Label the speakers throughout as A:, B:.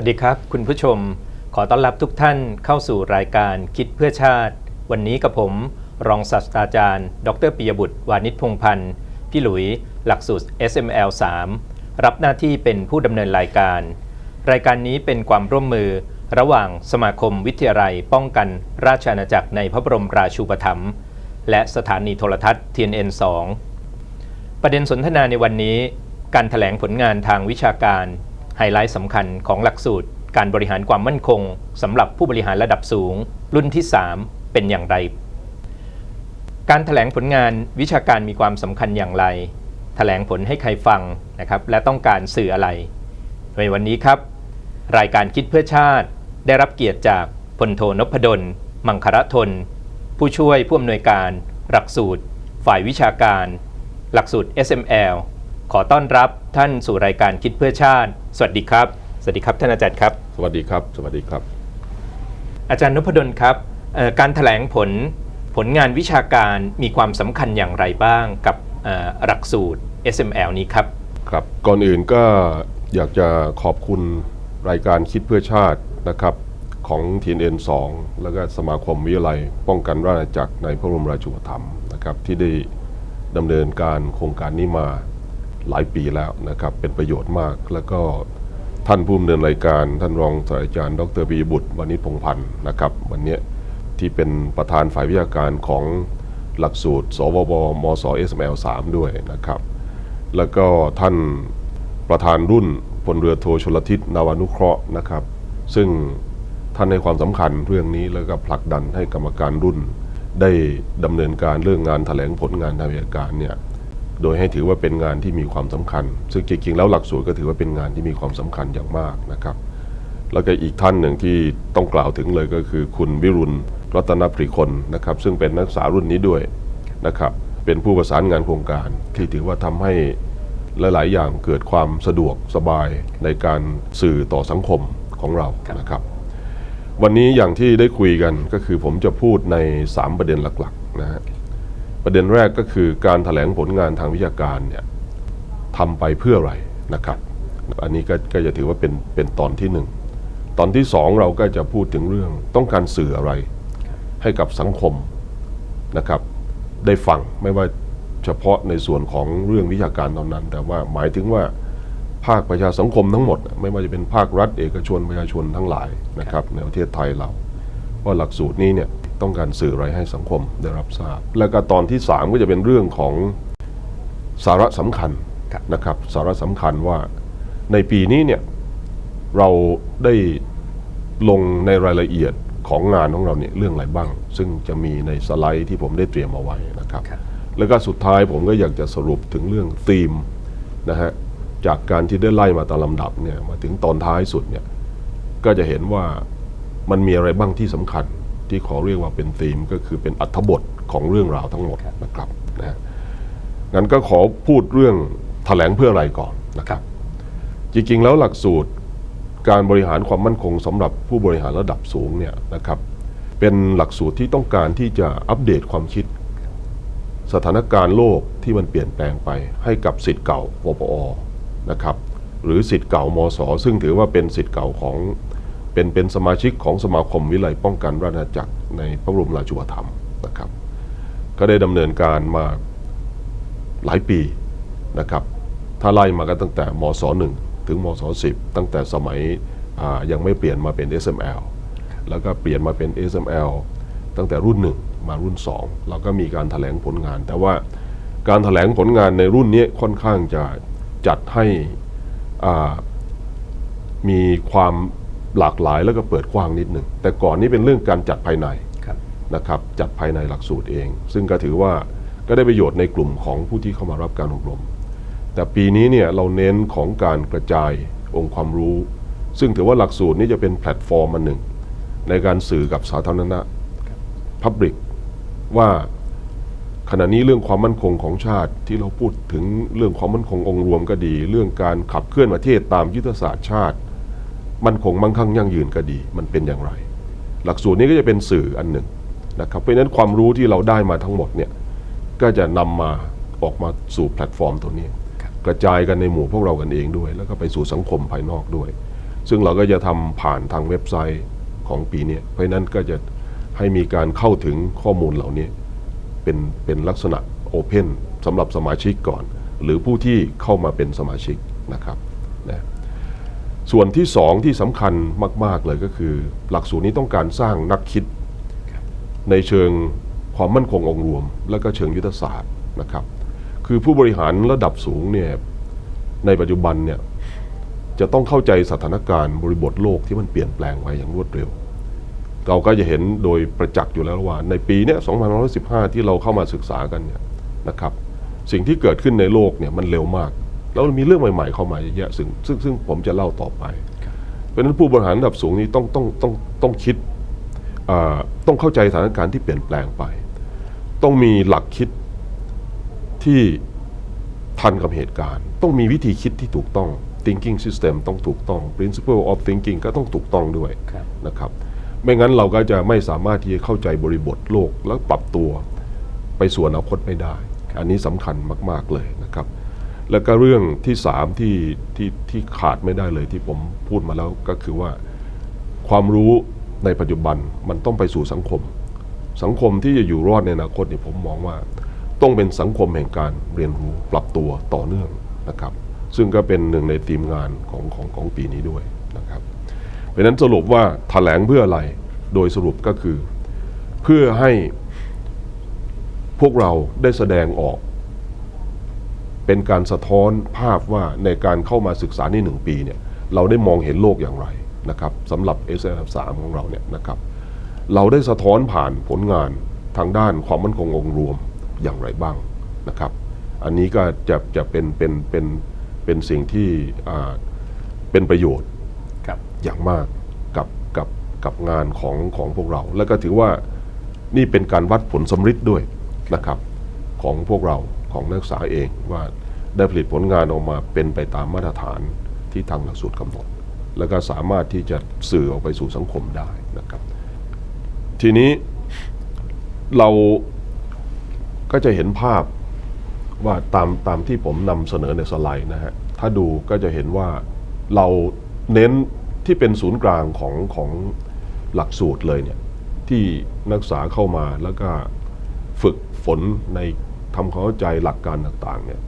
A: สวัสดีครับ คุณผู้ชม ขอต้อนรับทุกท่านเข้าสู่รายการคิดเพื่อชาติ วันนี้กับผม รองศาสตราจารย์ ดรปิยบุตร วานิชพงพันธ์ พี่หลุย หลักสูตร SML 3 รับหน้าที่เป็นผู้ดำเนินรายการ รายการนี้เป็นความร่วมมือระหว่างสมาคมวิทยาลัยป้องกันราชอาณาจักรในพระบรมราชูปถัมภ์และสถานีโทรทัศน์ TNN 2ประเด็นสนทนาในวันนี้ การถแถลงผลงานทางวิชาการ ไฮไลท์สำคัญของหลักสูตร การบริหารความมั่นคงสำหรับผู้บริหารระดับสูง รุ่นที่ 3 เป็นอย่างไร การถแถลงผลงานวิชาการมีความสำคัญอย่างไรแถลงผลให้ใครฟังนะครับและต้องการสื่ออะไรในวันนี้ครับ รายการคิดเพื่อชาติ ได้รับเกียรติจากพลโทนพดล มังคระทน ผู้ช่วยผู้อำนวยการ หลักสูตร ฝ่ายวิชาการ หลักสูตร SML ขอต้อนรับท่านสู่รายการคิดเพื่อชาติ สวัสดีครับ สวัสดีครับท่านอาจารย์ครับ
B: สวัสดีครับ สวัสดีครับ
A: อาจารย์นพดลครับเอ่อการถแถลงผลผลงานวิชาการมีความสำคัญอย่างไรบ้างกับเอ่อหลักสูตร SML นี้ครับ
B: ครับ ก่อนอื่นก็อยากจะขอบคุณรายการคิดเพื่อชาตินะครับของ TNN 2 แล้วก็สมาคมวิทยาลัย ป้องกันราชอาณาจักรในพระบรมราชูปถัมภ์นะครับที่ได้ดำเนินการโครงการนี้มา หลายปีแล้วนะครับ เป็นประโยชน์มาก แล้วก็ท่านผู้ดำเนินรายการ ท่านรองศาสตราจารย์ ดรปีบุตรวานิชพงพันธ์นะครับ วันนี้ที่เป็นประธานฝ่ายวิชาการของหลักสูตร สวบมศ SML 3ด้วยนะครับ แล้วก็ท่านประธานรุ่นพลเรือโทชลทิศนาวานุเคราะห์นะครับ ซึ่งท่านให้ความสำคัญเรื่องนี้แล้วก็ผลักดันให้กรรมการรุ่น ได้ดำเนินการเรื่องงานแถลงผลงานทางวิชาการเนี่ย โดยให้ถือว่าเป็นงานที่มีความสำคัญ ซึ่งจริงๆแล้วหลักสูตรก็ถือว่าเป็นงานที่มีความสำคัญอย่างมากนะครับ แล้วก็อีกท่านหนึ่งที่ต้องกล่าวถึงเลยก็คือ คุณวิรุณรัตนปริคนนะครับ ซึ่งเป็นนักศึกษารุ่นนี้ด้วยนะครับ เป็นผู้ประสานงานโครงการที่ถือว่าทำให้หลายๆ อย่างเกิดความสะดวกสบายในการสื่อต่อสังคมของเรานะครับ วันนี้อย่างที่ได้คุยกันก็คือผมจะพูดใน 3 ประเด็นหลักๆนะฮะ ประเด็นแรกก็คือการถแถลงผลงานทางวิชาการเนี่ยทำไปเพื่ออะไรนะครับ อันนี้ก็ก็จะถือว่าเป็นเป็นตอนที่หนึ่งตอนที่สองเราก็จะพูดถึงเรื่องต้องการสื่ออะไรให้กับสังคมนะครับ ได้ฟังไม่ว่าเฉพาะในส่วนของเรื่องวิชาการเท่านั้น แต่ว่าหมายถึงว่าภาคประชาสังคมทั้งหมด ไม่ว่าจะเป็นภาครัฐเอกชนประชาชนทั้งหลายนะครับในประเทศไทยเรา ว่าหลักสูตรนี้เนี่ย ต้องการสื่ออะไรให้สังคมได้รับทราบ แล้วก็ตอนที่สามก็จะเป็นเรื่องของสาระสำคัญ
A: ครับ
B: นะครับ สาระสำคัญว่าในปีนี้เนี่ยเราได้ลงในรายละเอียดของงานของเราเนี่ยเรื่องอะไรบ้าง ซึ่งจะมีในสไลด์ที่ผมได้เตรียมเอาไว้นะครับ
A: ครับ
B: แล้วก็สุดท้ายผมก็อยากจะสรุปถึงเรื่องธีมนะฮะจากการที่ได้ไล่มาตามลำดับเนี่ยมาถึงตอนท้ายสุดเนี่ยก็จะเห็นว่ามันมีอะไรบ้างที่สำคัญ ที่ขอเรียกว่าเป็นธีมก็คือเป็นอัธบทของเรื่องราวทั้งหมดนะครับนะฮะงั้นก็ขอพูดเรื่องแถลงเพื่ออะไรก่อนนะครับ จริงๆแล้วหลักสูตรการบริหารความมั่นคงสำหรับผู้บริหารระดับสูงเนี่ยนะครับเป็นหลักสูตรที่ต้องการที่จะอัปเดตความคิด สถานการณ์โลกที่มันเปลี่ยนแปลงไปให้กับสิทธิ์เก่าปปอนะครับหรือสิทธิ์เก่ามศซึ่งถือว่าเป็นสิทธิ์เก่าของ เป็นเป็นสมาชิกของสมาคมวิไลป้องกันราชอาณาจักรในพระบรมราชูปถัมภ์นะครับ ก็ได้ดำเนินการมาหลายปีนะครับ ถ้าไล่มากันตั้งแต่มศหนึ่งถึงมศสิบตั้งแต่สมัยยังไม่เปลี่ยนมาเป็น SML แล้วก็เปลี่ยนมาเป็น SML ตั้งแต่รุ่นหนึ่งมารุ่นสองเราก็มีการถแถลงผลงาน แต่ว่าการถแถลงผลงานในรุ่นนี้ค่อนข้างจะจัดให้มีความ หลากหลายแล้วก็เปิดกว้างนิดหนึ่ง แต่ก่อนนี้เป็นเรื่องการจัดภายใน
A: ครับ
B: นะครับจัดภายในหลักสูตรเอง ซึ่งก็ถือว่าก็ได้ประโยชน์ในกลุ่มของผู้ที่เข้ามารับการอบรม แต่ปีนี้เนี่ยเราเน้นของการกระจายองค์ความรู้ ซึ่งถือว่าหลักสูตรนี้จะเป็นแพลตฟอร์มอันหนึ่ง ในการสื่อกับสาธารณะ Public ว่าขณะนี้เรื่องความมั่นคงของชาติที่เราพูดถึงเรื่องความมั่นคงองค์รวมก็ดี เรื่องการขับเคลื่อนประเทศตามยุทธศาสตร์ชาติ มั่นคงมั่งคั่งยั่งยืนก็ดี มันเป็นอย่างไร หลักสูตรนี้ก็จะเป็นสื่ออันหนึ่งนะครับเพราะฉะนั้นความรู้ที่เราได้มาทั้งหมดเนี่ยก็จะนำมาออกมาสู่แพลตฟอร์มตัวนี้
A: ครับ
B: กระจายกันในหมู่พวกเรากันเองด้วย แล้วก็ไปสู่สังคมภายนอกด้วย ซึ่งเราก็จะทำผ่านทางเว็บไซต์ของปีนี้เพราะฉะนั้นก็จะให้มีการเข้าถึงข้อมูลเหล่านี้เป็นเป็นลักษณะโอเพนสำหรับสมาชิกก่อน หรือผู้ที่เข้ามาเป็นสมาชิกนะครับนะ ส่วนที่สองที่สำคัญมาก ๆ เลยก็คือ หลักสูตรนี้ต้องการสร้างนักคิด ในเชิงความมั่นคงองค์รวม และก็เชิงยุทธศาสตร์นะครับ คือผู้บริหารระดับสูงเนี่ยในปัจจุบันเนี่ยจะต้องเข้าใจสถานการณ์บริบทโลกที่มันเปลี่ยนแปลงไว้อย่างรวดเร็ว เราก็จะเห็นโดยประจักษ์อยู่แล้วว่า ในปีเนี้ย2515 ที่เราเข้ามาศึกษากันเนี่ยนะครับ สิ่งที่เกิดขึ้นในโลกเนี่ยมันเร็วมาก แล้วมีเรื่องใหม่ๆเข้ามาเยอะแยะซึ่งซึ่งซึ่งผมจะเล่าต่อไป เพราะฉะนั้นผู้บริหารระดับสูงนี้ต้องต้องต้องต้องคิดอ่าต้องเข้าใจสถานการณ์ที่เปลี่ยนแปลงไป ต้องมีหลักคิดที่ทันกับเหตุการณ์ ต้องมีวิธีคิดที่ถูกต้อง thinking system ต้องถูกต้อง principle of thinking ก็ต้องถูกต้องด้วย
A: ครับ
B: นะครับ ไม่งั้นเราก็จะไม่สามารถที่จะเข้าใจบริบทโลกแล้วปรับตัวไปสู่อนาคตไม่ได้ อันนี้สำคัญมาก ๆ เลยนะครับ แล้วก็เรื่องที่สามที่ที่ที่ขาดไม่ได้เลยที่ผมพูดมาแล้วก็คือว่าความรู้ในปัจจุบันมันต้องไปสู่สังคม สังคมที่จะอยู่รอดในอนาคตเนี่ยผมมองว่า ต้องเป็นสังคมแห่งการเรียนรู้ปรับตัวต่อเนื่องนะครับ ซึ่งก็เป็นหนึ่งในทีมงานของของของปีนี้ด้วยนะครับ เพราะฉะนั้นสรุปว่าถแถลงเพื่ออะไรโดยสรุปก็คือ เพื่อให้พวกเราได้แสดงออก เป็นการสะท้อนภาพว่าในการเข้ามาศึกษาในหนึ่งปีเนี่ยเราได้มองเห็นโลกอย่างไรนะครับสำหรับ s อ f 3ของเราเนี่ยนะครับเราได้สะท้อนผ่านผลงานทางด้านความมั่นคงองค์รวมอย่างไรบ้างนะครับ อันนี้ก็จะจะเป็นเป็นเป็นเป็นสิ่งที่เป็นประโยชน์
A: ครับ
B: อย่างมากกับกับกับงานของของพวกเรา แล้วก็ถือว่านี่เป็นการวัดผลสำฤทธิ์ด้วยนะครับของพวกเรา ของนักศึกษาเองว่าได้ผลิตผลงานออกมาเป็นไปตามมาตรฐานที่ทางหลักสูตรกำหนด แล้วก็สามารถที่จะสื่อออกไปสู่สังคมได้นะครับ ทีนี้เราก็จะเห็นภาพว่าตามตามที่ผมนำเสนอในสไลด์นะฮะ ถ้าดูก็จะเห็นว่าเราเน้นที่เป็นศูนย์กลางของของหลักสูตรเลยเนี่ยที่นักศึกษาเข้ามาแล้วก็ฝึกฝนใน ทำความเข้าใจหลักการต่างๆเนี่ย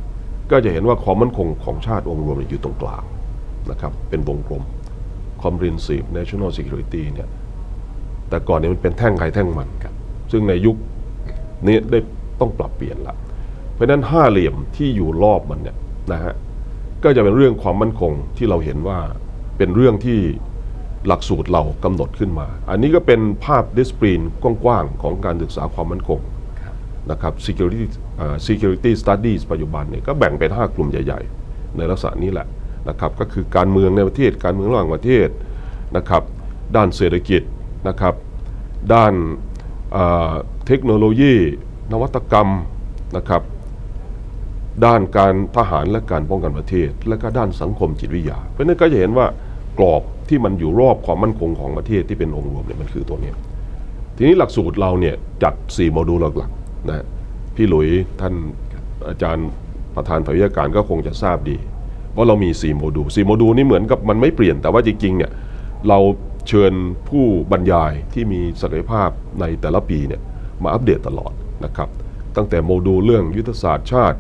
B: ก็จะเห็นว่าความมั่นคงของชาติองค์รวมอยู่ตรงกลางนะครับเป็นวงกลม comprehensive national security เนี่ยแต่ก่อนเนี่ยมันเป็นแท่งใครแท่งมัน
A: ครับ
B: ซึ่งในยุคนี้ได้ต้องปรับเปลี่ยนละเพราะนั้นห้าเหลี่ยมที่อยู่รอบมันเนี่ยนะฮะก็จะเป็นเรื่องความมั่นคงที่เราเห็นว่าเป็นเรื่องที่หลักสูตรเรากำหนดขึ้นมา อันนี้ก็เป็นภาพดิสปลีนกว้างๆของการศึกษาความมั่นคง นะครับ security security studies ปัจจุบันเนี่ยก็แบ่งเป็น 5 กลุ่มใหญ่ ๆ ในลักษณะนี้แหละนะครับก็คือการเมืองในประเทศการเมืองระหว่างประเทศนะครับด้านเศรษฐกิจนะครับด้านเทคโนโลยี นวัตกรรมนะครับด้านการทหารและการป้องกันประเทศ และก็ด้านสังคมจิตวิทยา เพราะนั้นก็จะเห็นว่ากรอบที่มันอยู่รอบความมั่นคงของประเทศที่เป็นองค์รวมเนี่ยมันคือตัวนี้ ทีนี้หลักสูตรเราเนี่ยจัด 4 โมดูลหลัก นะพี่หลุยท่านอาจารย์ประธานฝ่ายวิชาการก็คงจะทราบดีว่าเรามี 4 โมดูล4โมดูลนี่เหมือนกับมันไม่เปลี่ยนแต่ว่าจริงๆเนี่ยเราเชิญผู้บรรยายที่มีศักยภาพในแต่ละปีเนี่ยมาอัปเดตตลอดนะครับ ตั้งแต่โมดูลเรื่องยุทธศาสตร์ชาติ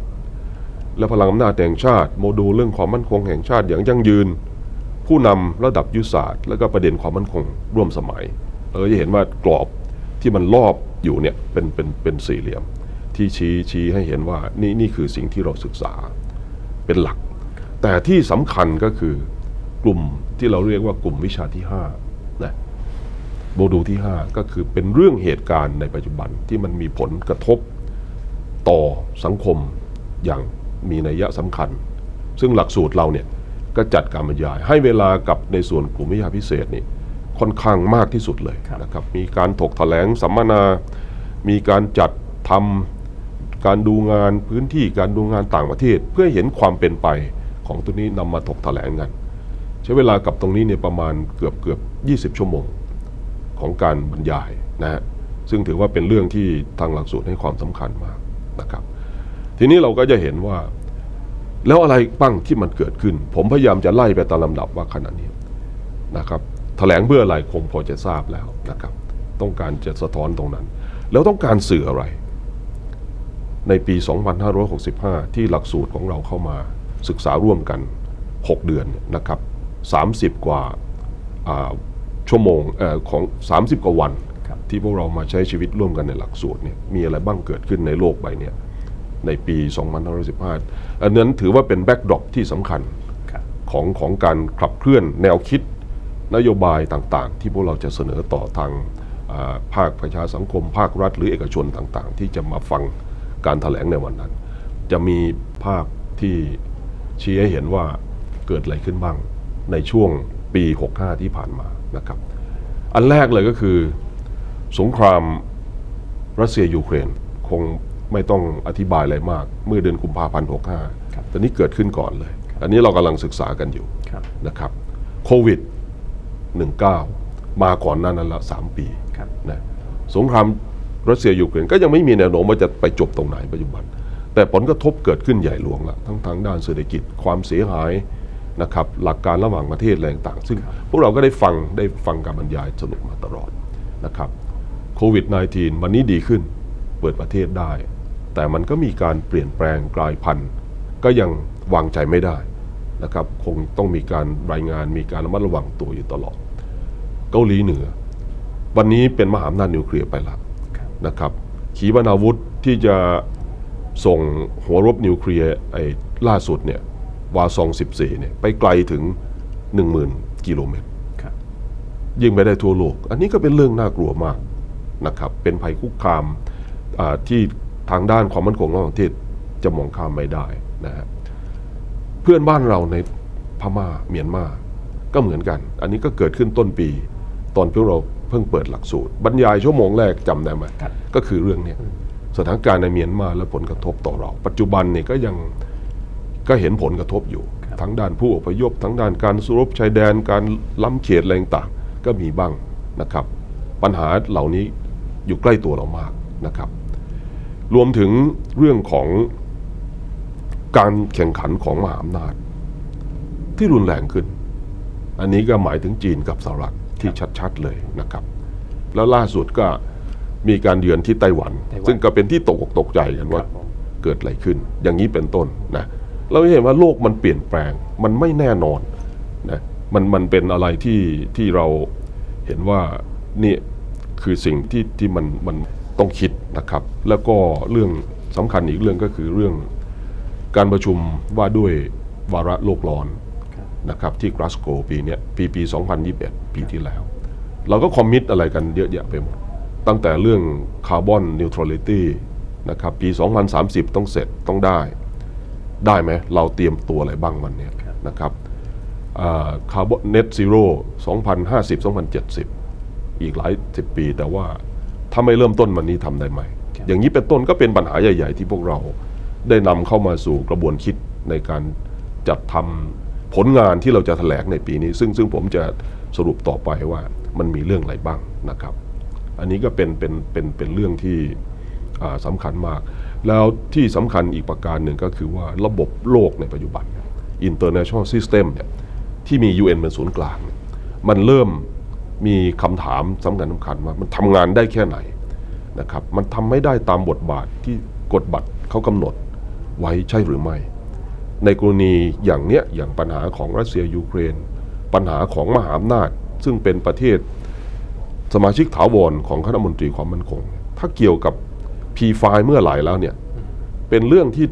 B: และพลังอำนาจแห่งชาติ โมดูลเรื่องความมั่นคงแห่งชาติอย่างยั่งยืน ผู้นำระดับยุทธศาสตร์ และก็ประเด็นความมั่นคงร่วมสมัยเราก็จะเห็นว่ากรอบที่มันรอบ อยู่เนี่ยเป็นเป็นเป็นสี่เหลี่ยม ที่ชี้ชี้ให้เห็นว่านี่นี่คือสิ่งที่เราศึกษาเป็นหลัก แต่ที่สำคัญก็คือกลุ่มที่เราเรียกว่ากลุ่มวิชาที่5นะโมดูลที่ 5 ก็คือเป็นเรื่องเหตุการณ์ในปัจจุบันที่มันมีผลกระทบต่อสังคมอย่างมีนัยยะสำคัญ ซึ่งหลักสูตรเราเนี่ยก็จัดการบรรยายให้เวลากับในส่วนกลุ่มวิชาพิเศษนี่ ค่อนข้างมากที่สุดเลย
A: ครับ
B: นะครับ มีการถกแถลงสัมมนา มีการจัดทำการดูงานพื้นที่การดูงานต่างประเทศ เพื่อให้เห็นความเป็นไปของตัวนี้นำมาถกแถลงกัน ใช้เวลากับตรงนี้เนี่ยประมาณเกือบเกือบ20 ชั่วโมงของการบรรยายนะฮะซึ่งถือว่าเป็นเรื่องที่ทางหลักสูตรให้ความสำคัญมากนะครับ ทีนี้เราก็จะเห็นว่า แล้วอะไรบ้างที่มันเกิดขึ้น ผมพยายามจะไล่ไปตามลำดับว่าขณะนี้นะครับแถลงเพื่ออะไรคงพอจะทราบแล้วนะครับ ต้องการจะสะท้อนตรงนั้น แล้วต้องการสื่ออะไร ในปี 2565 ที่หลักสูตรของเราเข้ามาศึกษาร่วมกัน 6 เดือนเนี่ยนะครับ 30 กว่าอ่าชั่วโมงเออของ 30 กว่าวัน
A: ครับ
B: ที่พวกเรามาใช้ชีวิตร่วมกันในหลักสูตรเนี่ยมีอะไรบ้างเกิดขึ้นในโลกใบเนี้ยในปี 2515 อันนั้นถือว่าเป็นแบ็กดรอปที่สำคัญ
A: ครับ
B: ของของการขับเคลื่อนแนวคิด นโยบายต่างๆ ที่พวกเราจะเสนอต่อทางอ่าภาคประชาสังคม ภาครัฐ หรือเอกชนต่างๆ ที่จะมาฟังการถแถลงในวันนั้น จะมีภาพที่ชี้ให้เห็นว่าเกิดอะไรขึ้นบ้างในช่วงปี 65 ที่ผ่านมานะครับ อันแรกเลยก็คือ สงครามรัสเซียยูเครนคงไม่ต้องอธิบายอะไรมาก เมื่อเดือนกุมภาพันธ์
A: ครับ
B: 65 ตอนนี้เกิดขึ้นก่อนเลย อันนี้เรากำลังศึกษากันอยู่
A: ครับ
B: นะครับ โควิด 19 มาก่อนหนั้นนั้นละสามปี
A: ครับ
B: นะสงครามรัสเซียยูเครนก็ยังไม่มีแนวโน้มว่าจะไปจบตรงไหนปัจจุบัน แต่ผลกระทบเกิดขึ้นใหญ่หลวงละทั้งทางด้านเศรษฐกิจความเสียหายนะครับหลักการระหว่างประเทศอะไรต่างๆซึ่งพวกเราก็ได้ฟังได้ฟังการบรรยายสรุปมาตลอดนะครับโควิด -19 วันนี้ดีขึ้นเปิดประเทศได้ แต่มันก็มีการเปลี่ยนแปลงกลายพันธุ์ ก็ยังวางใจไม่ได้ นะครับคงต้องมีการรายงานมีการระมัดระวังตัวอยู่ตลอด เกาหลีเหนือ วันนี้เป็นมหาอำนาจนิวเคลียร์ไปแล้ว
A: ครับนะครับ
B: ขีปนาวุธที่จะส่งหัวรบนิวเคลียร์ไอ้ล่าสุดเนี่ยวาซอง 14เนี่ยไปไกลถึง 10,000 กิโลเมตร
A: ครับ
B: ยิงไปได้ทั่วโลก อันนี้ก็เป็นเรื่องน่ากลัวมากนะครับเป็นภัยคุกคามอ่าที่ทางด้านความมั่นคงระหว่างประเทศจะมองข้ามไม่ได้นะฮะ เพื่อนบ้านเราในพม่าเมียนมาก็เหมือนกัน อันนี้ก็เกิดขึ้นต้นปี ตอนพวกเราเพิ่งเปิดหลักสูตร บรรยายชั่วโมงแรกจำได้ไหม
A: ครับ
B: ก็คือเรื่องเนี้ยสถานการณ์ในเมียนมาและผลกระทบต่อเรา ปัจจุบันเนี่ยก็ยังก็เห็นผลกระทบอยู่
A: ครับ
B: ทั้งด้านผู้อพยพ ทั้งด้านการสู้รบชายแดนการล้ำเขตอะไรต่างๆก็มีบ้างนะครับ ปัญหาเหล่านี้อยู่ใกล้ตัวเรามากนะครับ รวมถึงเรื่องของ การแข่งขันของมหาอำนาจ ที่รุนแรงขึ้น อันนี้ก็หมายถึงจีนกับสหรัฐที่ชัดๆเลยนะครับ แล้วล่าสุดก็มีการเยือนที่ไต้หวัน
A: ไต้หวัน
B: ซึ่งก็เป็นที่ตกอกตกใจกันว่า
A: ครับผม
B: เกิดอะไรขึ้น อย่างนี้เป็นต้นนะเราเห็นว่าโลกมันเปลี่ยนแปลง มันไม่แน่นอนนะมันมันเป็นอะไรที่ที่เราเห็นว่านี่คือสิ่งที่ที่มันมันต้องคิดนะครับ แล้วก็เรื่องสำคัญอีกเรื่องก็คือเรื่อง การประชุมว่าด้วยวาระโลกร้อน
A: ครับ
B: นะครับที่กราสโกปีเนี้ยปีปี 2021 ปีที่แล้ว เราก็คอมมิตอะไรกันเยอะแยะไปหมด ตั้งแต่เรื่องคาร์บอนนิวทรัลิตี้นะครับปี 2030 ต้องเสร็จต้องได้ ได้ไหมเราเตรียมตัวอะไรบ้างวันเนี้ย
A: ครับ
B: นะครับคาร์บอนเน็ตซีโร่2050 2070 อีกหลายสิบปี แต่ว่าถ้าไม่เริ่มต้นวันนี้ทำได้ไหม
A: ครับ
B: อย่างนี้เป็นต้นก็เป็นปัญหาใหญ่ ๆ ที่พวกเรา ได้นำเข้ามาสู่กระบวนคิดในการจัดทำผลงานที่เราจะแถลงในปีนี้ ซึ่งซึ่งผมจะสรุปต่อไปว่ามันมีเรื่องอะไรบ้างนะครับ อันนี้ก็เป็นเป็นเป็นเป็นเรื่องที่อ่าสำคัญมาก แล้วที่สำคัญอีกประการหนึ่งก็คือว่าระบบโลกในปัจจุบัน international system เนี่ยที่มี UN เป็นศูนย์กลาง มันเริ่มมีคำถามสำคัญสำคัญว่ามันทำงานได้แค่ไหนนะครับ มันทำไม่ได้ตามบทบาทที่กฎบัตรเขากำหนด ไว้ใช่หรือไม่ ในกรณีอย่างเนี้ยอย่างปัญหาของรัสเซียยูเครน ปัญหาของมหาอำนาจ ซึ่งเป็นประเทศสมาชิกถาวรของคณะมนตรีความมั่นคง ถ้าเกี่ยวกับ P5 เมื่อไหร่แล้วเนี่ยเป็นเรื่องที่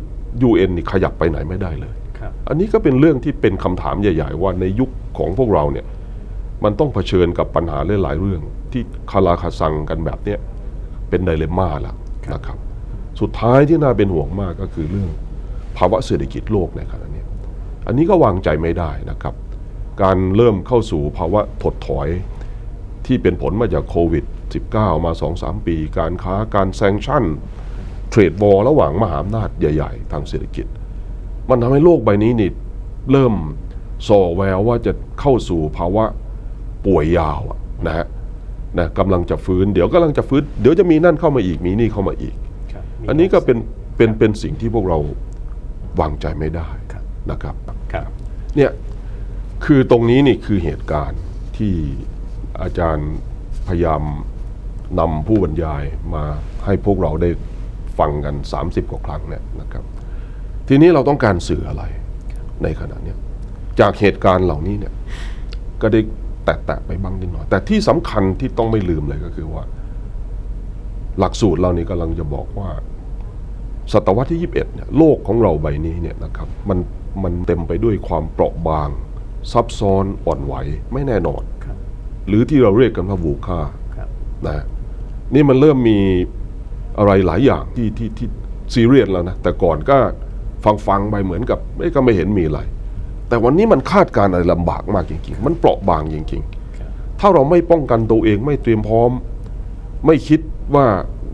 B: UN นี่ขยับไปไหนไม่ได้เลย
A: ครับ
B: อันนี้ก็เป็นเรื่องที่เป็นคำถามใหญ่ ๆ ว่าในยุคของพวกเราเนี่ยมันต้องเผชิญกับปัญหาหลายๆเรื่องที่คาราคาซังกันแบบเนี้ยเป็นไดเลม่าละนะครับ สุดท้ายที่น่าเป็นห่วงมากก็คือเรื่องภาวะเศรษฐกิจโลกในขณะนี้ อันนี้ก็วางใจไม่ได้นะครับ การเริ่มเข้าสู่ภาวะถดถอยที่เป็นผลมาจากโควิด -19 มา 2-3 ปี การค้าการแซงชั่น เทรดวอลระหว่างมหาอำนาจใหญ่ ๆ ทางเศรษฐกิจ มันทำให้โลกใบนี้นี่เริ่มส่อแววว่าจะเข้าสู่ภาวะป่วยยาวนะฮะนะกำลังจะฟื้น เดี๋ยวกำลังจะฟื้น เดี๋ยวจะมีนั่นเข้ามาอีกมีนี่เข้ามาอีก อันนี้ก็เป็นเป็นเป็นสิ่งที่พวกเราวางใจไม่ได้
A: ครับ
B: นะครับ
A: ครับ
B: เนี่ยคือตรงนี้นี่คือเหตุการณ์ที่อาจารย์พยายามนำผู้บรรยายมาให้พวกเราได้ฟังกัน 30 กว่าครั้งเนี่ยนะครับ ทีนี้เราต้องการสื่ออะไรในขณะเนี้ยจากเหตุการณ์เหล่านี้เนี่ยก็ได้แตะๆไปบ้างนิดหน่อย แต่ที่สำคัญที่ต้องไม่ลืมเลยก็คือว่า หลักสูตรเรานี่กำลังจะบอกว่าศตวรรษที่ 21เนี่ยโลกของเราใบนี้เนี่ยนะครับมันมันเต็มไปด้วยความเปราะบาง ซับซ้อนอ่อนไหวไม่แน่นอน
A: ครับ
B: หรือที่เราเรียกกันว่าวูค่า
A: ครับ
B: นะนี่มันเริ่มมีอะไรหลายอย่างที่ที่ที่ซีเรียสแล้วนะ แต่ก่อนก็ฟังฟังๆไปเหมือนกับเอ้ยก็ไม่เห็นมีอะไร แต่วันนี้มันคาดการณ์อะไรลำบากมากจริงๆ มันเปราะบางจริง
A: ครับ
B: ๆถ้าเราไม่ป้องกันตัวเองไม่เตรียมพร้อม ไม่คิด ว่า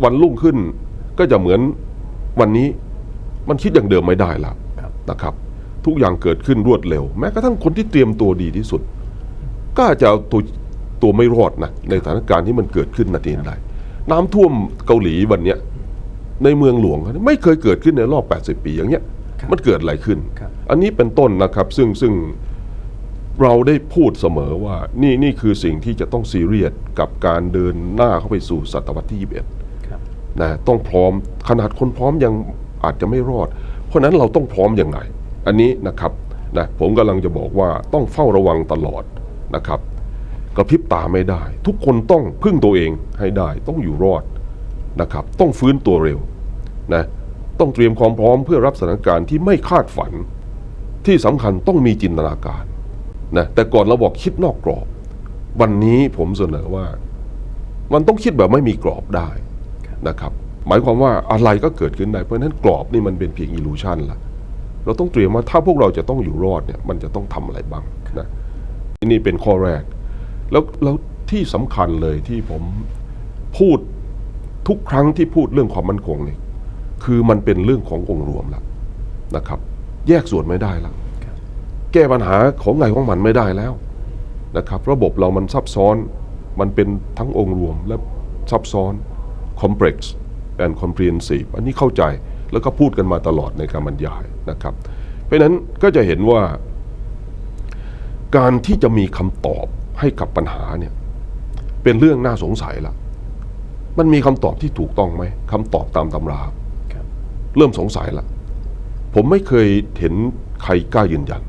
B: วันรุ่งขึ้นก็จะเหมือนวันนี้มันคิดอย่างเดิมไม่ได้แล้ว
A: ครับ
B: นะครับ ทุกอย่างเกิดขึ้นรวดเร็ว แม้กระทั่งคนที่เตรียมตัวดีที่สุด ก็อาจจะเอาตัวตัวไม่รอดนะในสถานการณ์ที่มันเกิดขึ้นนาทีใดน้ำท่วมเกาหลีวันเนี้ยในเมืองหลวงไม่เคยเกิดขึ้นในรอบ 80 ปีอย่างเงี้ย
A: ครับ
B: มันเกิดอะไรขึ้น
A: ครับ
B: อันนี้เป็นต้นนะครับซึ่งซึ่ง เราได้พูดเสมอว่านี่นี่คือสิ่งที่จะต้องซีเรียสกับการเดินหน้าเข้าไปสู่ศตวรรษที่ 21
A: ครับ
B: นะต้องพร้อมขนาดคนพร้อมยังอาจจะไม่รอด เพราะฉะนั้นเราต้องพร้อมยังไงอันนี้นะครับนะผมกำลังจะบอกว่าต้องเฝ้าระวังตลอดนะครับกระพริบตาไม่ได้ ทุกคนต้องพึ่งตัวเองให้ได้ ต้องอยู่รอดนะครับ ต้องฟื้นตัวเร็วนะต้องเตรียมความพร้อมเพื่อรับสถานการณ์ที่ไม่คาดฝัน ที่สำคัญต้องมีจินตนาการ นะแต่ก่อนเราบอกคิดนอกกรอบ วันนี้ผมเสนอว่า มันต้องคิดแบบไม่มีกรอบได้นะครับ หมายความว่าอะไรก็เกิดขึ้นได้เพราะฉะนั้นกรอบนี่มันเป็นเพียงอิลูชันละเราต้องเตรียมว่าถ้าพวกเราจะต้องอยู่รอดเนี่ย มันจะต้องทำอะไรบ้างนะนี่เป็นข้อแรก แล้วแล้วที่สำคัญเลยที่ผมพูดทุกครั้งที่พูดเรื่องความมั่นคงเนี่ยคือมันเป็นเรื่องขององค์รวมล้วนะครับ แยกส่วนไม่ได้ล้ว
A: ครับ
B: แก้ปัญหาของไงของมันไม่ได้แล้วนะครับ ระบบเรามันซับซ้อนมันเป็นทั้งองค์รวมและซับซ้อน complex and comprehensive อันนี้เข้าใจแล้วก็พูดกันมาตลอดในการบรรยายนะครับ เพราะฉะนั้นก็จะเห็นว่า การที่จะมีคำตอบให้กับปัญหาเนี่ยเป็นเรื่องน่าสงสัยละมันมีคำตอบที่ถูกต้องไหมคำตอบตามตำรา
A: ครับ
B: เริ่มสงสัยละผมไม่เคยเห็นใครกล้ายืนยัน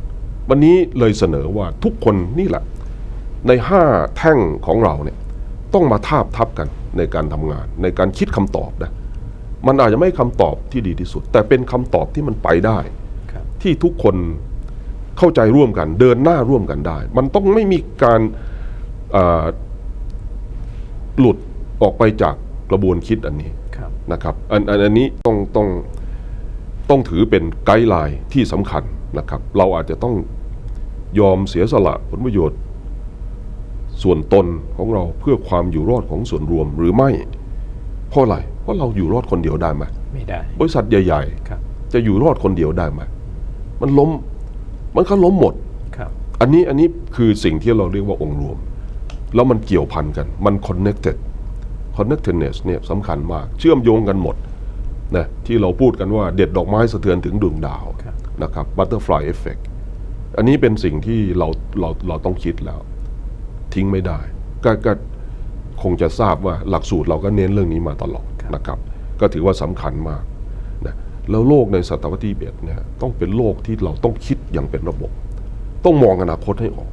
B: วันนี้เลยเสนอว่าทุกคนนี่แหละ ในห้าแท่งของเราเนี่ยต้องมาทาบทับกันในการทำงาน ในการคิดคำตอบนะมันอาจจะไม่คำตอบที่ดีที่สุด แต่เป็นคำตอบที่มันไปได้
A: ครับ
B: ที่ทุกคนเข้าใจร่วมกัน เดินหน้าร่วมกันได้ มันต้องไม่มีการเอ่อหลุดออกไปจากกระบวนคิดอันนี้
A: ครับ
B: นะครับอันอันอันนี้ต้องต้องต้องถือเป็นไกด์ไลน์ที่สำคัญ นะครับ เราอาจจะต้องยอมเสียสละผลประโยชน์ ส่วนตนของเราเพื่อความอยู่รอดของส่วนรวมหรือไม่ เพราะอะไรเพราะเราอยู่รอดคนเดียวได้ไหม
A: ไม่ได้
B: บริษัทใหญ่
A: ครับ
B: ๆจะอยู่รอดคนเดียวได้ไหมมันล้มมันก็ล้มหมด
A: ครับ
B: อันนี้อันนี้คือสิ่งที่เราเรียกว่าองค์รวม แล้วมันเกี่ยวพันกันมัน connected connectedness เนี่ยสำคัญมาก เชื่อมโยงกันหมดนะที่เราพูดกันว่าเด็ดดอกไม้สะเทือนถึงดวงดาว
A: ครับ
B: นะครับ butterfly effect อันนี้เป็นสิ่งที่เราเราเราต้องคิดแล้ว ทิ้งไม่ได้ ก็ก็คงจะทราบว่าหลักสูตรเราก็เน้นเรื่องนี้มาตลอดนะครับ ก็ถือว่าสำคัญมากนะแล้วโลกในศตวรรษที่เอ็ดเนี่ยต้องเป็นโลกที่เราต้องคิดอย่างเป็นระบบ ต้องมองอนาคตให้ออก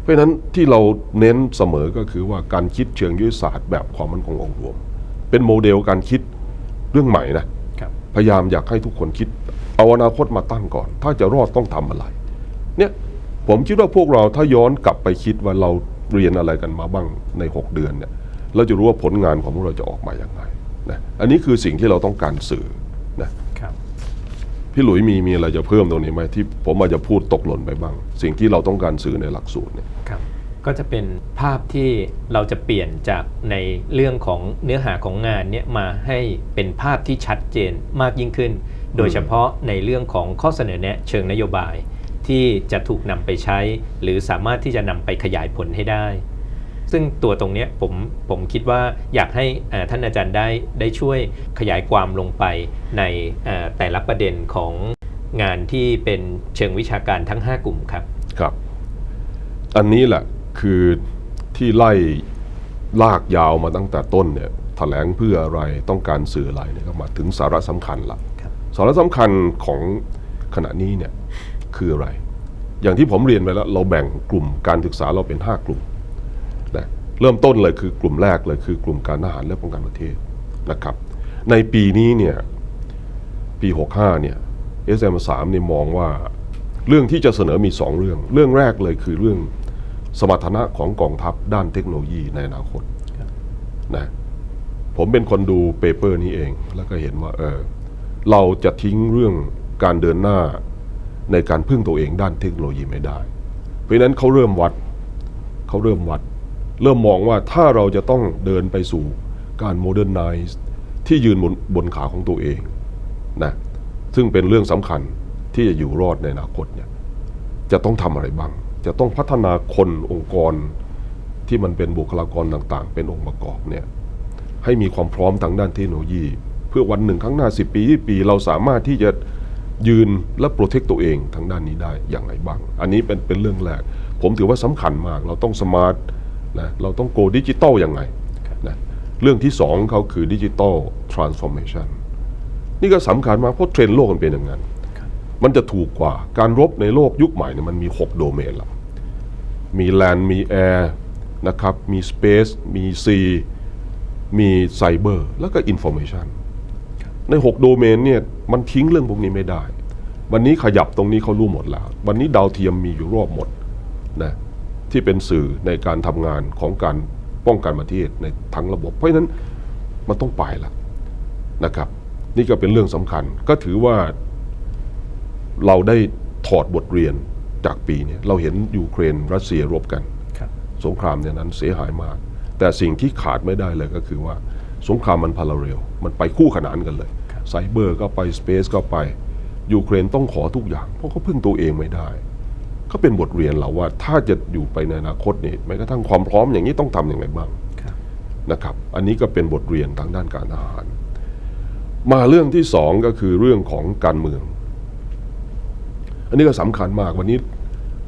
B: เพราะฉะนั้นที่เราเน้นเสมอก็คือว่าการคิดเชิงยุทธศาสตร์แบบความมั่นคงองค์รวม เป็นโมเดลการคิดเรื่องใหม่นะ
A: ครับ
B: พยายามอยากให้ทุกคนคิด เอาอนาคตมาตั้งก่อน ถ้าจะรอดต้องทำอะไร เนี่ยผมคิดว่าพวกเราถ้าย้อนกลับไปคิดว่าเราเรียนอะไรกันมาบ้างใน 6 เดือนเนี่ยเราจะรู้ว่าผลงานของพวกเราจะออกมาอย่างไรนะอันนี้คือสิ่งที่เราต้องการสื่อนะครับพี่หลุยมีมีอะไรจะเพิ่มตรงนี้ไหมที่ผมอาจจะพูดตกหล่นไปบ้าง สิ่งที่เราต้องการสื่อในหลักสูตรเนี่ย
A: ครับก็จะเป็นภาพที่เราจะเปลี่ยนจากในเรื่องของเนื้อหาของงานเนี่ยมาให้เป็นภาพที่ชัดเจนมากยิ่งขึ้น โดยเฉพาะในเรื่องของข้อเสนอแนะเชิงนโยบายที่จะถูกนำไปใช้ หรือสามารถที่จะนำไปขยายผลให้ได้ ซึ่งตัวตรงเนี้ยผมผมคิดว่าอยากให้อ่าท่านอาจารย์ได้ได้ช่วยขยายความลงไปในอ่าแต่ละประเด็นของงานที่เป็นเชิงวิชาการทั้ง 5 กลุ่มครับ
B: ครับ อันนี้แหละคือที่ไล่ลากยาวมาตั้งแต่ต้นเนี่ยแถลงเพื่ออะไรต้องการสื่ออะไรเนี่ยก็มาถึงสาระสำคัญละ
A: ครับ
B: สาระสำคัญของขณะนี้เนี่ยคืออะไร อย่างที่ผมเรียนไปแล้ว เราแบ่งกลุ่มการศึกษาเราเป็น 5 กลุ่มนะเริ่มต้นเลยคือกลุ่มแรกเลยคือกลุ่มการทหารและป้องกันประเทศนะครับ ในปีนี้เนี่ยปี 65 เนี่ย SM3 เนี่ยมองว่าเรื่องที่จะเสนอมี 2 เรื่อง เรื่องแรกเลยคือเรื่องสมรรถนะของกองทัพด้านเทคโนโลยีในอนาคตนะผมเป็นคนดูเปเปอร์นี้เอง แล้วก็เห็นว่าเออ เราจะทิ้งเรื่องการเดินหน้าในการพึ่งตัวเองด้านเทคโนโลยีไม่ได้ เพราะนั้นเขาเริ่มวัดเขาเริ่มวัด เริ่มมองว่าถ้าเราจะต้องเดินไปสู่การโมเดิร์นไนซ์ที่ยืนบนบนขาของตัวเองนะซึ่งเป็นเรื่องสำคัญที่จะอยู่รอดในอนาคตเนี่ยจะต้องทำอะไรบ้าง จะต้องพัฒนาคนองค์กรที่มันเป็นบุคลากรต่างๆ เป็นองค์ประกอบเนี่ยให้มีความพร้อมทางด้านเทคโนโลยี พื่อวันหนึ่งข้างหน้า 10 ปี 20 ปี เราสามารถที่จะยืนและโปรเทคตัวเองทางด้านนี้ได้อย่างไรบ้าง อันนี้เป็นเป็นเรื่องแรก ผมถือว่าสำคัญมาก เราต้องสมาร์ทนะเราต้องโกดิจิตอลอยังไงนะเรื่องที่สองเขาคือดิจิตอลทรานส์ฟอร์เมชันนี่ก็สำคัญมากเพราะเทรนด์โลกมันเป็นอย่างนั้น มันจะถูกกว่าการรบในโลกยุคใหม่เนี่ยมันมี 6 โดเมนละมีแลนด์มีแอร์นะครับมีสเปซมีซีมีไซเบอร์แล้วก็อินโฟ a t ชัน ใน 6 โดเมนเนี่ยมันทิ้งเรื่องพวกนี้ไม่ได้ วันนี้ขยับตรงนี้เขารู้หมดแล้ว วันนี้ดาวเทียมมีอยู่รอบหมดนะที่เป็นสื่อในการทำงานของการป้องกันประเทศในทั้งระบบ เพราะฉะนั้นมันต้องไปละนะครับ นี่ก็เป็นเรื่องสำคัญก็ถือว่าเราได้ถอดบทเรียนจากปีเนี้เราเห็นยูเครนรัสเซียรบกัน
A: ครับ
B: สงครามเนี่ยนั้นเสียหายมาก แต่สิ่งที่ขาดไม่ได้เลยก็คือว่า สงครามมันพาราเรลมันไปคู่ขนานกันเลย
A: ครับ
B: ไซเบอร์ก็ไปสเปซก็ไปยูเครนต้องขอทุกอย่าง เพราะเขาพึ่งตัวเองไม่ได้ ก็เป็นบทเรียนเราว่าถ้าจะอยู่ไปในอนาคตนี่แม้กระทั่งความพร้อมอย่างนี้ต้องทำอย่างไรบ้าง
A: ครับ
B: นะครับ อันนี้ก็เป็นบทเรียนทางด้านการทหาร มาเรื่องที่สองก็คือเรื่องของการเมือง อันนี้ก็สำคัญมากวันนี้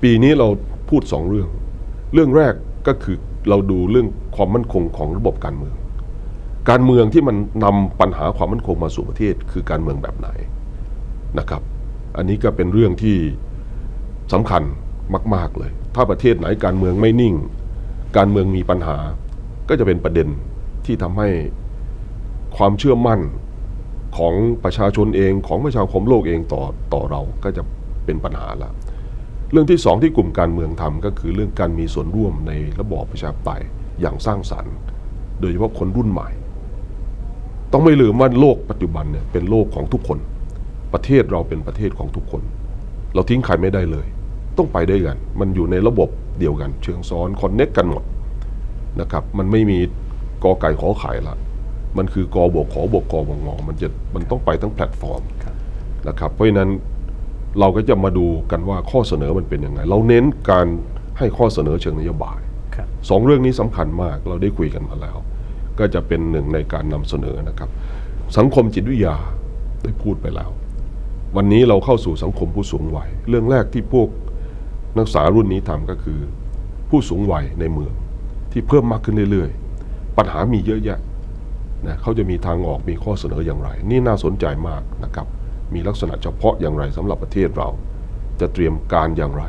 B: ปีนี้เราพูดสองเรื่อง เรื่องแรกก็คือเราดูเรื่องความมั่นคงของระบบการเมือง การเมืองที่มันนำปัญหาความมั่นคงมาสู่ประเทศ คือการเมืองแบบไหนนะครับ อันนี้ก็เป็นเรื่องที่สำคัญมาก ๆเลย ถ้าประเทศไหนการเมืองไม่นิ่ง การเมืองมีปัญหา ก็จะเป็นประเด็นที่ทำให้ความเชื่อมั่นของประชาชนเองของประชาคมโลกเองต่อต่อเราก็จะเป็นปัญหาละเรื่องที่สองที่กลุ่มการเมืองทำก็คือเรื่องการมีส่วนร่วมในระบอบประชาธิปไตยอย่างสร้างสรรค์ โดยเฉพาะคนรุ่นใหม่ ต้องไม่ลืมว่าโลกปัจจุบันเนี่ยเป็นโลกของทุกคน ประเทศเราเป็นประเทศของทุกคน เราทิ้งใครไม่ได้เลย ต้องไปด้วยกัน มันอยู่ในระบบเดียวกัน เชิงซ้อนคอนเน็กกันหมดนะครับ มันไม่มีกอไก่ขอไข่ละ มันคือกอบวกขอบวกกอบวกงอมันจะมันต้องไปทั้งแพลตฟอร์ม
A: ครับ
B: นะครับ เพราะฉะนั้นเราก็จะมาดูกันว่าข้อเสนอมันเป็นยังไง เราเน้นการให้ข้อเสนอเชิงนโยบาย
A: ครับ
B: สองเรื่องนี้สำคัญมากเราได้คุยกันมาแล้ว ก็จะเป็นหนึ่งในการนำเสนอนะครับ สังคมจิตวิทยาได้พูดไปแล้ว วันนี้เราเข้าสู่สังคมผู้สูงวัย เรื่องแรกที่พวกนักศึกษารุ่นนี้ทำก็คือ ผู้สูงวัยในเมืองที่เพิ่มมากขึ้นเรื่อยๆ ปัญหามีเยอะแยะนะเขาจะมีทางออกมีข้อเสนออย่างไร นี่น่าสนใจมากนะครับ มีลักษณะเฉพาะอย่างไรสำหรับประเทศเรา จะเตรียมการอย่างไร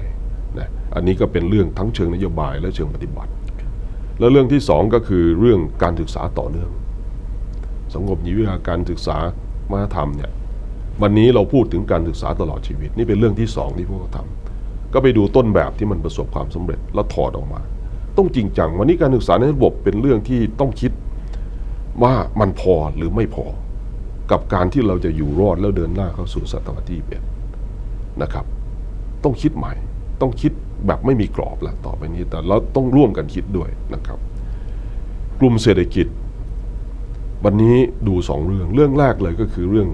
B: นะอันนี้ก็เป็นเรื่องทั้งเชิงนโยบายและเชิงปฏิบัติ แล้วเรื่องที่สองก็คือเรื่องการศึกษาต่อเนื่อง สังคมจิวิทยาการศึกษามาธรรมเนี่ยวันนี้เราพูดถึงการศึกษาตลอดชีวิต นี่เป็นเรื่องที่สองที่พวกเขาทำก็ไปดูต้นแบบที่มันประสบความสำเร็จแล้วถอดออกมา ต้องจริงจังวันนี้การศึกษาในระบบเป็นเรื่องที่ต้องคิดว่ามันพอหรือไม่พอ กับการที่เราจะอยู่รอดแล้วเดินหน้าเข้าสู่ศตวรรษที่เปลี่ยนนะครับ ต้องคิดใหม่ ต้องคิด แบบไม่มีกรอบแล้วต่อไปนี้แต่เราต้องร่วมกันคิดด้วยนะครับ กลุ่มเศรษฐกิจ วันนี้ดูสองเรื่อง เรื่องแรกเลยก็คือเรื่อง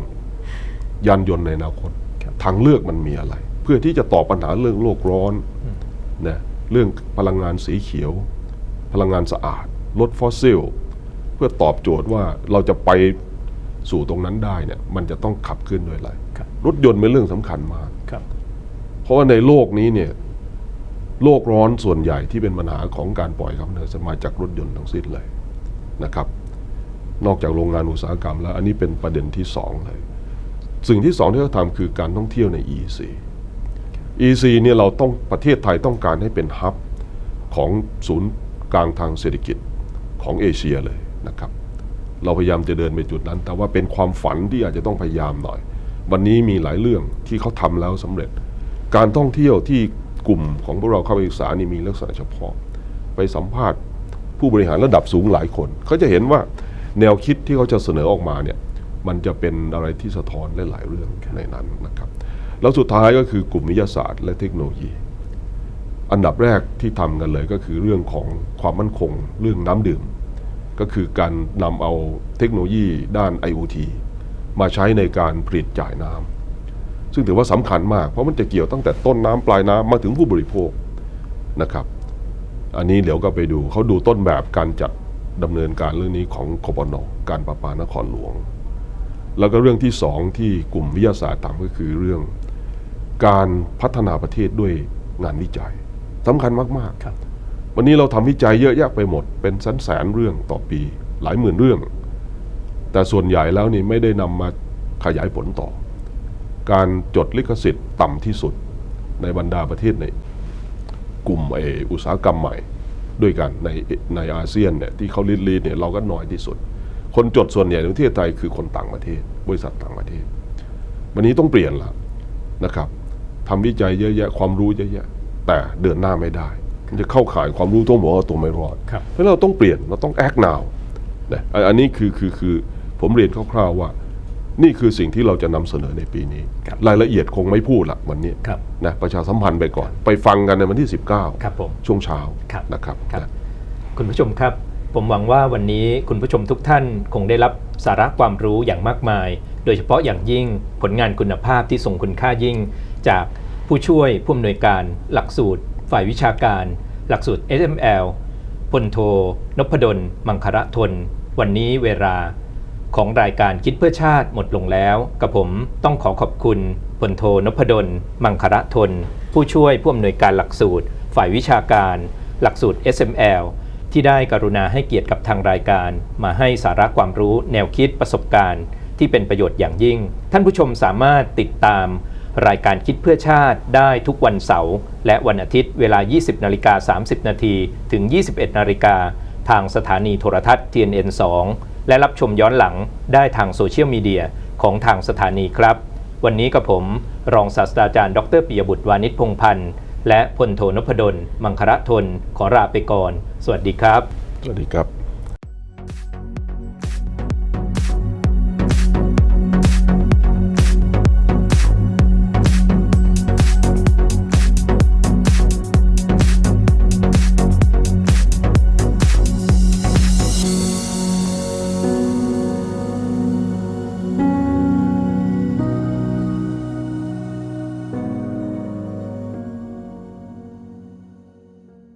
B: ยานยนต์ในอนาคต
A: ครับ
B: ทางเลือกมันมีอะไร เพื่อที่จะตอบปัญหาเรื่องโลกร้อนนะเรื่องพลังงานสีเขียว พลังงานสะอาด ลดฟอสซิล เพื่อตอบโจทย์ว่าเราจะไปสู่ตรงนั้นได้เนี่ยมันจะต้องขับเคลื่อนด้วยอะไร
A: ครับ
B: รถยนต์เป็นเรื่องสำคัญมาก
A: ครับ
B: เพราะว่าในโลกนี้เนี่ย โลกร้อนส่วนใหญ่ที่เป็นปัญหาของการปล่อยคาร์บอนไดออกไซด์มาจากรถยนต์ทั้งสิ้นเลยนะครับ นอกจากโรงงานอุตสาหกรรมแล้ว อันนี้เป็นประเด็นที่สองเลย สิ่งที่สองที่เขาทำคือการท่องเที่ยวใน EC EC เนี่ยเราต้องประเทศไทยต้องการให้เป็นฮับของศูนย์กลางทางเศรษฐกิจของเอเชียเลยนะครับ เราพยายามจะเดินไปจุดนั้น แต่ว่าเป็นความฝันที่อาจจะต้องพยายามหน่อย วันนี้มีหลายเรื่องที่เขาทำแล้วสำเร็จ การท่องเที่ยวที่ กลุ่มของพวกเราเข้าไปศึกษานี่มีลักษณะเฉพาะ ไปสัมภาษณ์ผู้บริหารระดับสูงหลายคน เขาจะเห็นว่าแนวคิดที่เขาจะเสนอออกมาเนี่ยมันจะเป็นอะไรที่สะท้อนหลาย ๆ เรื่องในนั้นนะครับ แล้วสุดท้ายก็คือกลุ่มวิทยาศาสตร์และเทคโนโลยี อันดับแรกที่ทำกันเลยก็คือเรื่องของความมั่นคงเรื่องน้ำดื่ม ก็คือการนำเอาเทคโนโลยีด้าน IoT มาใช้ในการผลิตจ่ายน้ำ ซึ่งถือว่าสำคัญมาก เพราะมันจะเกี่ยวตั้งแต่ต้นน้ำปลายน้ำมาถึงผู้บริโภคนะครับ อันนี้เดี๋ยวก็ไปดูเขาดูต้นแบบการจัดดำเนินการเรื่องนี้ของคปนการประปานครหลวง แล้วก็เรื่องที่สองที่กลุ่มวิทยาศาสตร์ทำก็คือเรื่อง การพัฒนาประเทศด้วยงานวิจัยสำคัญมากๆ
A: ครับ
B: วันนี้เราทำวิจัยเยอะแยะไปหมดเป็นแสนแสนๆเรื่องต่อปี หลายหมื่นเรื่อง แต่ส่วนใหญ่แล้วนี่ไม่ได้นำมาขยายผลต่อ การจดลิขสิทธิ์ต่ำที่สุดในบรรดาประเทศในกลุ่มไออุตสาหกรรมใหม่ด้วยกันในในอาเซียนเนี่ยที่เขาลีดลีดเนี่ยเราก็น้อยที่สุด คนจดส่วนใหญ่ในประเทศไทยคือคนต่างประเทศ บริษัทต่างประเทศ วันนี้ต้องเปลี่ยนละนะครับทำวิจัยเยอะแยะความรู้เยอะแยะ แต่เดินหน้าไม่ได้ มันจะเข้าข่ายความรู้ต้องบอกว่าตัวไม่รอด
A: ครับ
B: เพราะฉะนั้นเราต้องเปลี่ยนเราต้อง act now นะอันอันนี้คือคือคือผมเรียนคร่าวๆว่า นี่คือสิ่งที่เราจะนำเสนอในปีนี้
A: ครับ
B: รายละเอียดคงไม่พูดละวันนี้
A: ครับ
B: นะประชาสัมพันธ์ไปก่อน ไปฟังกันในวันที่
A: ครับผม
B: 19ช่วงเช้า
A: ครับ
B: นะครับ
A: ครับ
B: นะ
A: คุณผู้ชมครับ ผมหวังว่าวันนี้คุณผู้ชมทุกท่านคงได้รับสาระความรู้อย่างมากมาย โดยเฉพาะอย่างยิ่งผลงานคุณภาพที่ทรงคุณค่ายิ่ง จากผู้ช่วยผู้อำนวยการ หลักสูตร ฝ่ายวิชาการ หลักสูตร SML พลโทนพดลมังคระทน วันนี้เวลา ของรายการคิดเพื่อชาติหมดลงแล้ว กับผมต้องขอขอบคุณพลโทนพดล มังคระทน ผู้ช่วยผู้อำนวยการหลักสูตร ฝ่ายวิชาการ หลักสูตร SML ที่ได้กรุณาให้เกียรติกับทางรายการ มาให้สาระความรู้แนวคิดประสบการณ์ ที่เป็นประโยชน์อย่างยิ่ง ท่านผู้ชมสามารถติดตาม รายการคิดเพื่อชาติได้ทุกวันเสาร์และวันอาทิตย์เวลา 20นาฬิกา30นาทีถึง 21นาฬิกาทางสถานีโทรทัศน์ TNN 2 และรับชมย้อนหลังได้ทางโซเชียลมีเดียของทางสถานีครับ วันนี้กับผมรองศาสตราจารย์ ดรปิยบุตรวานิชพงพันธ์และพลโทนพดล มังคระทน ขอลาไปก่อน สวัสดีครับ
B: สวัสดีครับ